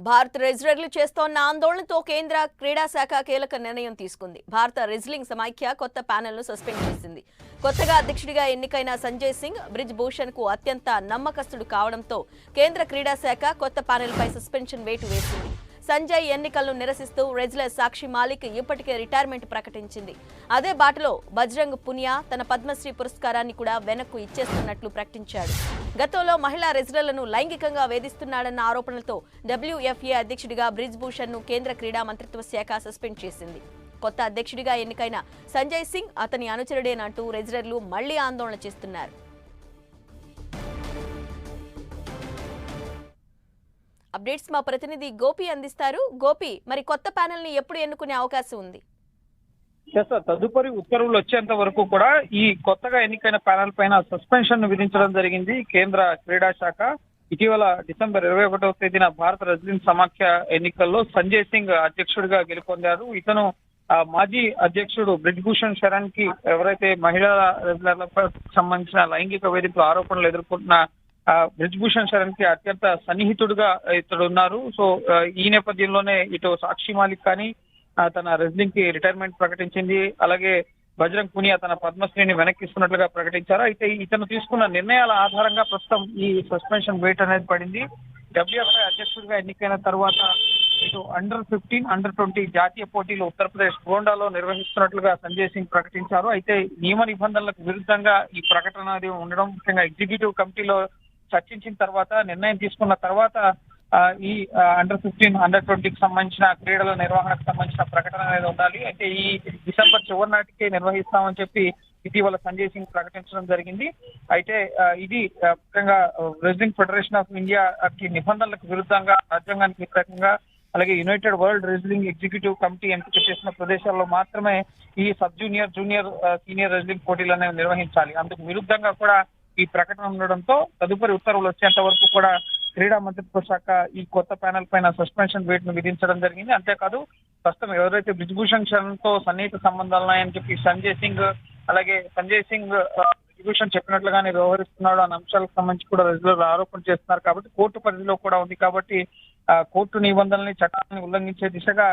భారత రెజ్లర్లు చేస్తోన్న ఆందోళనతో కేంద్ర క్రీడా శాఖ కీలక నిర్ణయం తీసుకుంది. భారత రెజ్లింగ్ సమాఖ్య కొత్త ప్యానెల్ను సస్పెండ్ చేసింది. కొత్తగా అధ్యక్షుడిగా ఎన్నికైన సంజయ్ సింగ్ బ్రిజ్ భూషణ్కు అత్యంత నమ్మకస్తుడు కావడంతో కేంద్ర క్రీడా శాఖ కొత్త ప్యానెల్పై సస్పెన్షన్ వేటు వేసింది. సంజయ్ ఎన్నికలను నిరసిస్తూ రెజ్లర్ సాక్షి మాలిక్ ఇప్పటికే రిటైర్మెంట్ ప్రకటించింది. అదే బాటలో బజరంగ్ పునియా తన పద్మశ్రీ పురస్కారాన్ని కూడా వెనక్కు ఇచ్చేస్తున్నట్లు ప్రకటించాడు. గతంలో మహిళా రెజ్లర్లను లైంగికంగా వేధిస్తున్నాడన్న ఆరోపణలతో డబ్ల్యూఎఫ్ఏ అధ్యక్షుడిగా బ్రిజ్ భూషణ్ను కేంద్ర క్రీడా మంత్రిత్వ శాఖ సస్పెండ్ చేసింది. కొత్త అధ్యక్షుడిగా ఎన్నికైన సంజయ్ సింగ్ అతని అనుచరుడేనంటూ రెజ్లర్లు మళ్ళీ ఆందోళన చేస్తున్నారు. అప్డేట్స్ మా ప్రతినిధి గోపి అందిస్తారు. గోపి మరి కొత్త ప్యానెల్ని ఎప్పుడు ఎన్నుకునే అవకాశం ఉంది? తదుపరి ఉత్తర్వులు వచ్చేంత వరకు కూడా ఈ కొత్తగా ఎన్నికైన ప్యానెల్ పైన సస్పెన్షన్ విధించడం జరిగింది కేంద్ర క్రీడా శాఖ. ఇటీవల డిసెంబర్ ఇరవై ఒకటవ తేదీన భారత రెజ్లింగ్ సమాఖ్య ఎన్నికల్లో సంజయ్ సింగ్ అధ్యక్షుడిగా గెలుపొందారు. ఇతను ఆ, మాజీ అధ్యక్షుడు బ్రిజ్భూషణ్ శరణ్కి ఎవరైతే మహిళా రెజ్లర్లపై సంబంధించిన లైంగిక వేధింపుల ఆరోపణలు ఎదుర్కొంటున్న బ్రిజ్భూషణ్ శరణ్కి అత్యంత సన్నిహితుడుగా ఇతడు ఉన్నారు. సో ఈ నేపథ్యంలోనే ఇటు సాక్షి మాలిక్ కానీ తన రెజ్లింగ్కి రిటైర్మెంట్ ప్రకటించింది. అలాగే బజరంగ్ పునియా తన పద్మశ్రీని వెనక్కిస్తున్నట్లుగా ప్రకటించారు. అయితే ఇతను తీసుకున్న నిర్ణయాల ఆధారంగా ప్రస్తుతం ఈ సస్పెన్షన్ వెయిట్ అనేది పడింది. డబ్ల్యూఎఫ్ఐ అధ్యక్షుడిగా ఎన్నికైన తర్వాత ఇటు అండర్ ఫిఫ్టీన్ అండర్ ట్వంటీ జాతీయ పోటీలు ఉత్తరప్రదేశ్ గోండాలో నిర్వహిస్తున్నట్లుగా సంజయ్ సింగ్ ప్రకటించారు. అయితే నియమ నిబంధనలకు విరుద్ధంగా ఈ ప్రకటన అనేది ఉండడం ముఖ్యంగా ఎగ్జిక్యూటివ్ కమిటీలో చర్చించిన తర్వాత నిర్ణయం తీసుకున్న తర్వాత ఈ అండర్ ఫిఫ్టీన్ అండర్ ట్వంటీకి సంబంధించిన క్రీడల నిర్వహణకు సంబంధించిన ప్రకటన అనేది ఉండాలి. అయితే ఈ డిసెంబర్ చివరి నాటికే నిర్వహిస్తామని చెప్పి ఇటీవల సంజయ్ సింగ్ ప్రకటించడం జరిగింది. అయితే ఇది ముఖ్యంగా రెజ్లింగ్ ఫెడరేషన్ ఆఫ్ ఇండియా కి నిబంధనలకు విరుద్ధంగా రాజ్యాంగానికి వ్యతిరేకంగా అలాగే united world wrestling executive committee ఎంపిక చేసిన ప్రదేశాల్లో మాత్రమే ఈ sub junior junior senior wrestling పోటీలు అనేవి నిర్వహించాలి. అందుకు విరుద్ధంగా కూడా ఈ ప్రకటన ఉండడంతో తదుపరి ఉత్తర్వులు వచ్చేంత వరకు కూడా క్రీడా మంత్రిత్వ శాఖ ఈ కొత్త ప్యానెల్ పైన సస్పెన్షన్ వేటును విధించడం జరిగింది. అంతేకాదు ప్రస్తుతం ఎవరైతే బ్రిజ్భూషణ్ శరణ్తో సన్నిహిత సంబంధాలు ఉన్నాయని చెప్పి సంజయ్ సింగ్ అలాగే సంజయ్ సింగ్ బ్రిజ్భూషణ్ చెప్పినట్లుగానే వ్యవహరిస్తున్నాడు అన్న అంశాలకు సంబంధించి కూడా రెగ్యులర్ ఆరోపణ చేస్తున్నారు. కాబట్టి కోర్టు పరిధిలో కూడా ఉంది. కాబట్టి ఆ, కోర్టు నిబంధనల్ని చట్టాన్ని ఉల్లంఘించే దిశగా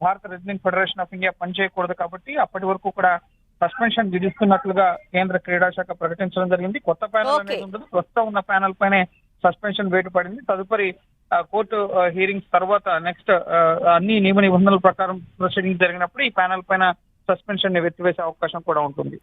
భారత రెజ్లింగ్ ఫెడరేషన్ ఆఫ్ ఇండియా పనిచేయకూడదు. కాబట్టి అప్పటి వరకు కూడా సస్పెన్షన్ విధిస్తున్నట్లుగా కేంద్ర క్రీడా శాఖ ప్రకటించడం జరిగింది. కొత్త ప్యానెల్. అనేది ఉండదు. ప్రస్తుతం ఉన్న ప్యానెల్ పైనే సస్పెన్షన్ వేటు పడింది తదుపరి కోర్టు హియరింగ్స్ తర్వాత నెక్స్ట్ అన్ని నియమ నిబంధనల ప్రకారం ప్రొసీడింగ్ జరిగినప్పుడు ఈ ప్యానెల్ పైన సస్పెన్షన్ని ఎత్తివేసే అవకాశం కూడా ఉంటుంది.